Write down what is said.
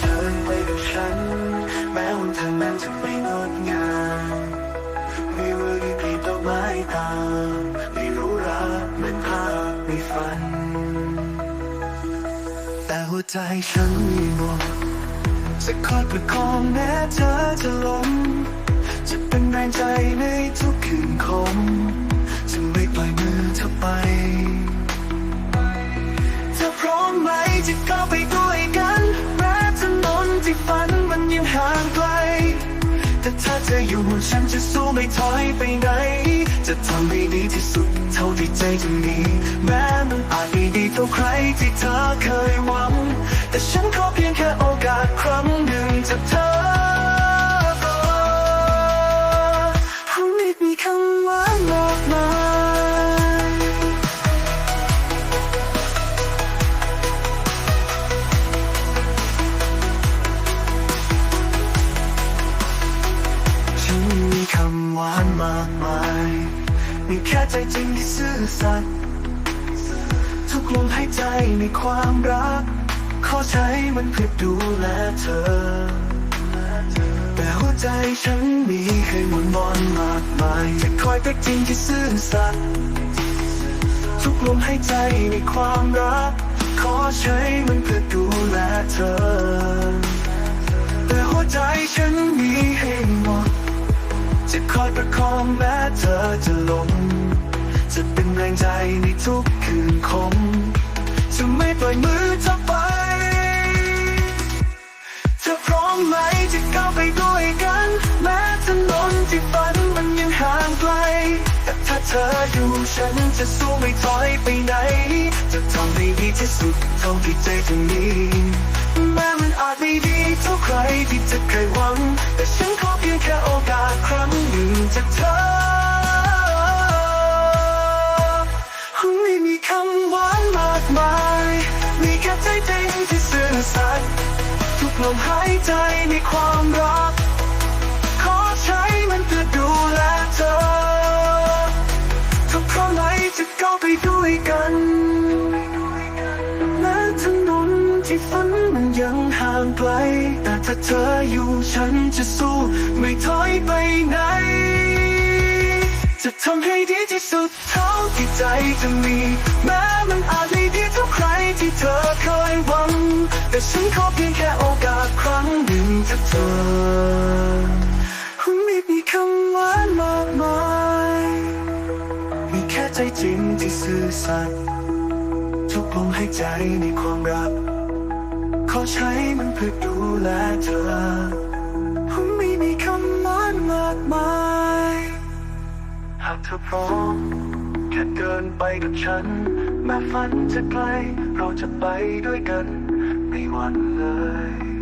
เดิไปกับฉัน แม้วันทางนั้นจะไม่งดงามมีเวลาที่ต้นไม้ตามม่รู้รักเหมือนภาพในฝัน แต่หัวใจฉันมีมนจะคอยประคองแม้เธอจะล้มจะเป็นแรงใจในทุกคืนคง ไหน จะทำให้ดีที่สุดเท่าที่ใจจะมี แม้มันอาจไม่ดีเท่าใครที่เธอเคยหวัง แต่ฉันขอเพียงำหวานมากมายมีแค่ใจจริงที่ซื่อสัตย์ทุกลมหายใจในความรัก ขอใช้มันเพื่อดูแลเธอ แต่หัวใจฉันมีให้หมุนบอนมากมายจะคอยเป็นจริงที่ซื่อสัตย์ทุกลมหายใจในความรัก ขอใช้มันเพื่อดูแลเธอ แต่หัวใจฉันมี อจะล้มจะเป็นแรงใจในทุกคืนคมจะไม่ปล่อยมือเธอไป เธอพร้อมไหมจะก้าวไปด้วยกัน แม้ถนนที่ฝันมันยังห่างไกล แต่ถ้าเธออยู่ฉันจะสู้ไม่ถอยไปไหน จะทำให้ดีที่สุดเท่าที่ใจจะมีแม้มันอาจไม่ดีเท่าใครที่จะเคยหวัง แต่ฉันขอเพียงแค่โอกาสครั้งหนึ่งจากเธอ ลมหายใจในความรัก ขอใช้มันเพื่อดูแลเธอทุกครั้งไหนจะก้าวไปด้วยกันแม้ถนนที่ฝันมันยังห่างไกล แต่ถ้าเธออยู่ฉันจะสู้ ไม่ถอยไปไหน จะทำให้ดีที่สุดเท่าที่ใจจะมี แม้มันอาจไม่ดีเท่าใครที่เธอเคยหวัง ฉันขอเพียงแค่โอกาสครั้งหนึ่งจากเธอไม่มีคำหวานมากมายมีแค่ใจจริงที่ซื่อสัตย์ทุกลมหายใจในความรัก ขอใช้มันเพื่อดูแลเธอไม่มีคำหวานมากมายหากเธอพร้อมแค่เดินไปกับฉัน แม้ฝันจะไกลเราจะไปด้วยกัน ไม่หวั่นเลย